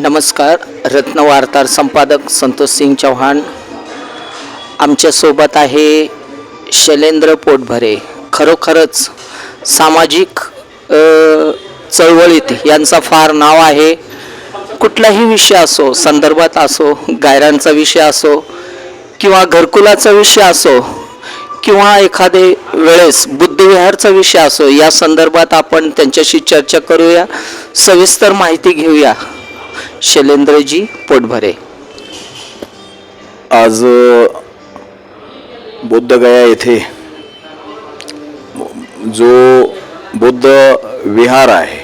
नमस्कार रत्नवार्तार संपादक संतोष सिंग चव्हाण आमच्यासोबत आहे शैलेंद्र पोटभरे. खरोखरच सामाजिक चळवळीत यांचा फार नाव आहे. कुठलाही विषय असो संदर्भात असो गायरांचा विषय असो किंवा घरकुलाचा विषय असो किंवा एखादे वेळेस बुद्धविहारचा विषय असो या संदर्भात आपण त्यांच्याशी चर्चा करूया. सविस्तर माहिती घेऊया. शैलेंद्रजी पोटभरे. आज बुद्धगया बोद्धगया येथे जो बुद्ध विहार आहे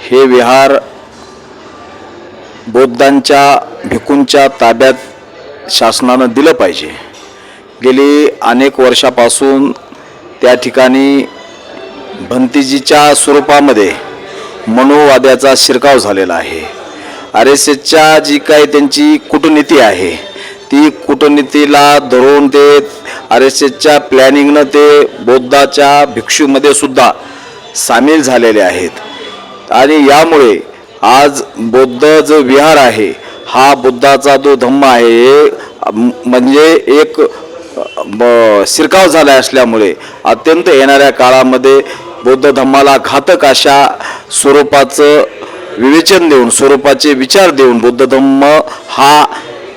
हे विहार बौद्धांच्या भिकूंच्या ताब्यात शासनानं दिलं पाहिजे. गेली अनेक वर्षापासून त्या ठिकाणी भंतीजीच्या स्वरूपामध्ये मनोवाद्याचा शिरकाव झालेला आहे. आर एस एसच्या जी काही त्यांची कूटनीती आहे ती कूटनीतीला धरून ते आर एस एसच्या प्लॅनिंगनं ते बौद्धाच्या भिक्षूमध्ये सुद्धा सामील झालेले आहेत. आणि यामुळे आज बौद्ध जो विहार आहे हा बुद्धाचा जो धम्म आहे हे म्हणजे एक ब- शिरकाव झाला असल्यामुळे अत्यंत येणाऱ्या काळामध्ये बौद्ध धम्माला घातक अशा स्वरूपाचं विवेचन देऊन स्वरूपाचे विचार देऊन बौद्ध धम्म हा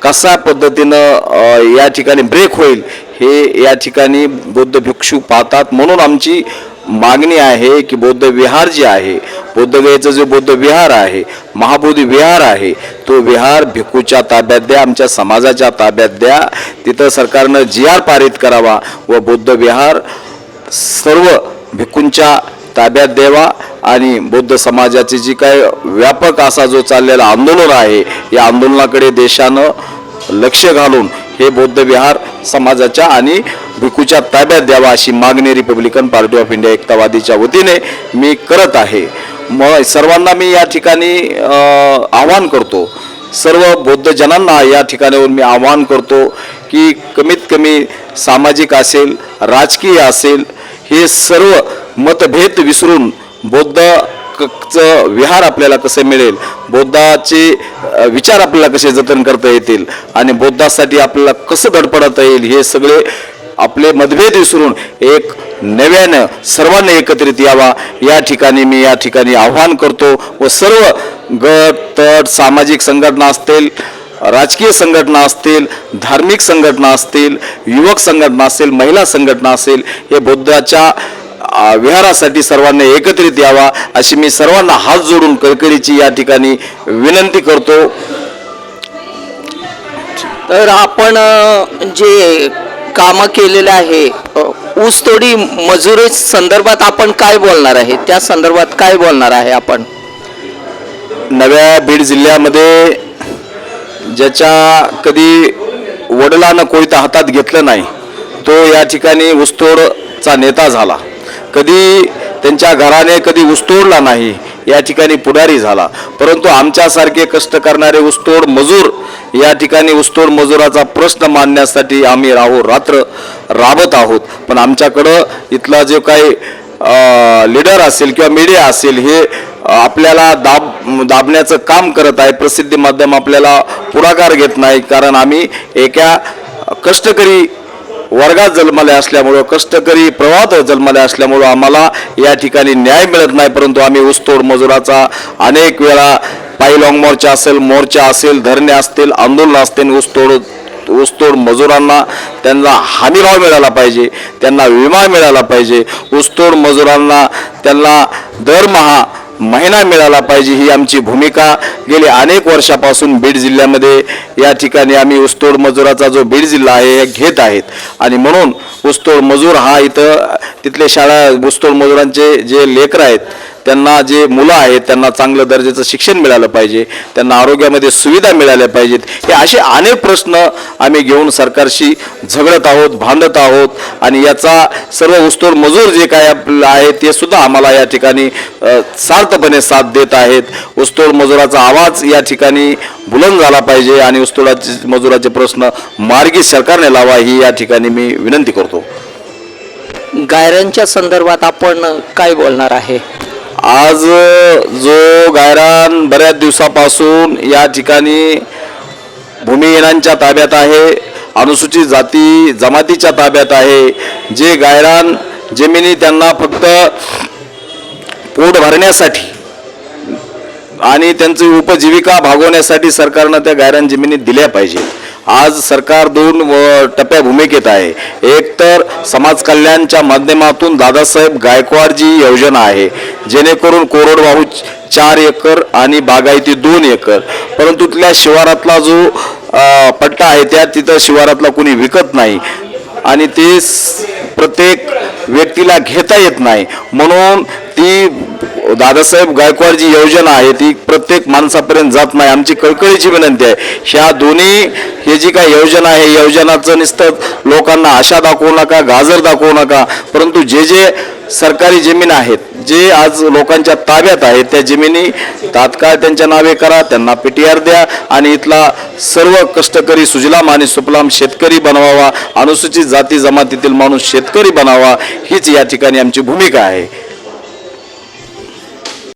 कसा पद्धतीनं या ठिकाणी ब्रेक होईल हे या ठिकाणी बौद्ध भिक्षू पाहतात. म्हणून आमची मागणी आहे की बौद्ध विहार जे आहे बौद्धगयेचं जे बौद्ध विहार आहे महाबोधी विहार आहे तो विहार भिक्खूच्या ताब्यात द्या आमच्या समाजाच्या ताब्यात द्या. तिथं सरकारनं जी आर पारित करावा व बौद्ध विहार सर्व भिक्खूंच्या ताब्यात द्यावा. आणि बौद्ध समाजाची जी काय व्यापक असा जो चाललेला आंदोलन आहे या आंदोलनाकडे देशानं लक्ष घालून हे बौद्ध विहार समाजाच्या आणि भिकूच्या ताब्यात द्यावा अशी मागणी रिपब्लिकन पार्टी ऑफ इंडिया एकतावादीच्या वतीने मी करत आहे. मग सर्वांना मी या ठिकाणी आवाहन करतो. सर्व बौद्ध जनांना या ठिकाणीवरून मी आवाहन करतो की कमीत कमी सामाजिक असेल राजकीय असेल हे सर्व मतभेद विसरून बौद्ध चं विहार आपल्याला कसे मिळेल? बौद्धाचे विचार आपल्याला कसे जतन करता येतील? आणि बौद्धासाठी आपल्याला कसं धडपडता येईल? हे सगळे आपले मतभेद विसरून एक नव्यानं सर्वांना एकत्रित यावा. या ठिकाणी मी या ठिकाणी आव्हान करतो व सर्व गट तट सामाजिक संघटना असतील राजकीय संघटना असतील धार्मिक संघटना असतील युवक संघटना असेल महिला संघटना असेल हे बौद्धाच्या विहारासाठी सर्वांनी एकत्रित यावा अशी मी सर्वांना हात जोडून कळकळीची या ठिकाणी विनंती करतो. तर आपण जे कामं केलेले आहे ऊसतोडी मजुरी संदर्भात आपण काय बोलणार आहे? त्या संदर्भात काय बोलणार आहे आपण? नव्या बीड जिल्ह्यामध्ये ज्याच्या कधी वडिलानं कोयता हातात घेतलं नाही तो या ठिकाणी ऊसतोडचा नेता झाला. कधी त्यांच्या घराने कधी उस्तोडला नाही या ठिकाणी पुढारी झाला. परंतु आमच्यासारखे कष्ट करणारे उस्तोड मजूर या ठिकाणी उस्तोड मजुराचा प्रश्न मांडण्यासाठी आम्ही राहो रात्र राबत आहोत. पण आमच्याकडं इथला जो काही लीडर असेल किंवा मीडिया असेल हे आपल्याला दाब दाबण्याचं काम करत आहे. प्रसिद्धी माध्यम आपल्याला पुढाकार घेत नाही. कारण आम्ही एका कष्टकरी वर्गात जन्मले असल्यामुळं कष्टकरी प्रवाहात जन्मले असल्यामुळं आम्हाला या ठिकाणी न्याय मिळत नाही परंतु आम्ही ऊसतोड मजुराचा अनेक वेळा पायलॉंग मोर्चा असेल मोर्चा असेल धरणे असतील आंदोलन असतील ऊसतोड ऊसतोड मजुरांना त्यांना हमीभाव मिळाला पाहिजे त्यांना विमा मिळाला पाहिजे ऊसतोड मजुरांना त्यांना दरमहा महिना मिळाला पाहिजे ही आमची भूमिका. गेली अनेक वर्षापासून बीड जिल्ह्यामध्ये या ठिकाणी आम्ही ऊसतोड मजुराचा जो बीड जिल्हा आहे हे घेत आहेत. आणि म्हणून ऊसतोड मजूर हा इथं तिथले शाळा ऊसतोड मजुरांचे जे लेकरं आहेत त्यांना जे मुलं आहेत त्यांना चांगलं दर्जाचं शिक्षण मिळालं पाहिजे त्यांना आरोग्यामध्ये सुविधा मिळाल्या पाहिजेत हे असे अनेक प्रश्न आम्ही घेऊन सरकारशी झगडत आहोत भांडत आहोत आणि याचा सर्व उस्तोड मजूर जे काय आपलं आहे ते सुद्धा आम्हाला या ठिकाणी सार्थपणे साथ देत आहेत. उस्तोड मजुराचा आवाज या ठिकाणी बुलंद झाला पाहिजे आणि उस्तोडाचे मजुराचे प्रश्न मार्गी सरकारने लावा ही या ठिकाणी मी विनंती करतो. गायरांच्या संदर्भात आपण काय बोलणार आहे? आज जो गायरान बऱ्याच दिवसापासून या ठिकाणी भूमिहीनांच्या ताब्यात आहे अनुसूचित जाती जमातीच्या ताब्यात आहे जे गायरान जमिनी त्यांना फक्त पोट भरण्यासाठी आणि त्यांची उपजीविका भागवण्यासाठी सरकारनं त्या गायरान जमिनी दिल्या पाहिजेत. आज सरकार दोन व- टप्प्या भूमिकेत आहे. एक तर समाज कल्याणच्या माध्यमातून दादासाहेब गायकवाडजी योजना आहे जेणेकरून कोरडवाहू चार एकर आणि बागायती दोन एकर. परंतु तिथल्या शिवारातला जो पट्टा आहे त्या तिथं शिवारातला कोणी विकत नाही. आणि ते प्रत्येक व्यक्तीला घेता येत नाही. म्हणून ती दादासाहेब गायकवाड जी योजना आहे ती प्रत्येक माणसापर्यंत जात नाही. आमची कळकळीची विनंती आहे. ह्या दोन्ही हे जी काय योजना आहे योजनाचं नुसतं लोकांना आशा दाखवू नका गाजर दाखवू नका. परंतु जे जे सरकारी जमीन आहेत जे आज लोकांच्या ताब्यात आहेत त्या जमिनी तात्काळ त्यांच्या नावे करा त्यांना पी टी आर द्या आणि इथला सर्व कष्टकरी सुजलाम आणि सुफलाम शेतकरी बनवावा. अनुसूचित जाती जमातीतील माणूस शेतकरी बनावा. हीच या ठिकाणी आमची भूमिका आहे.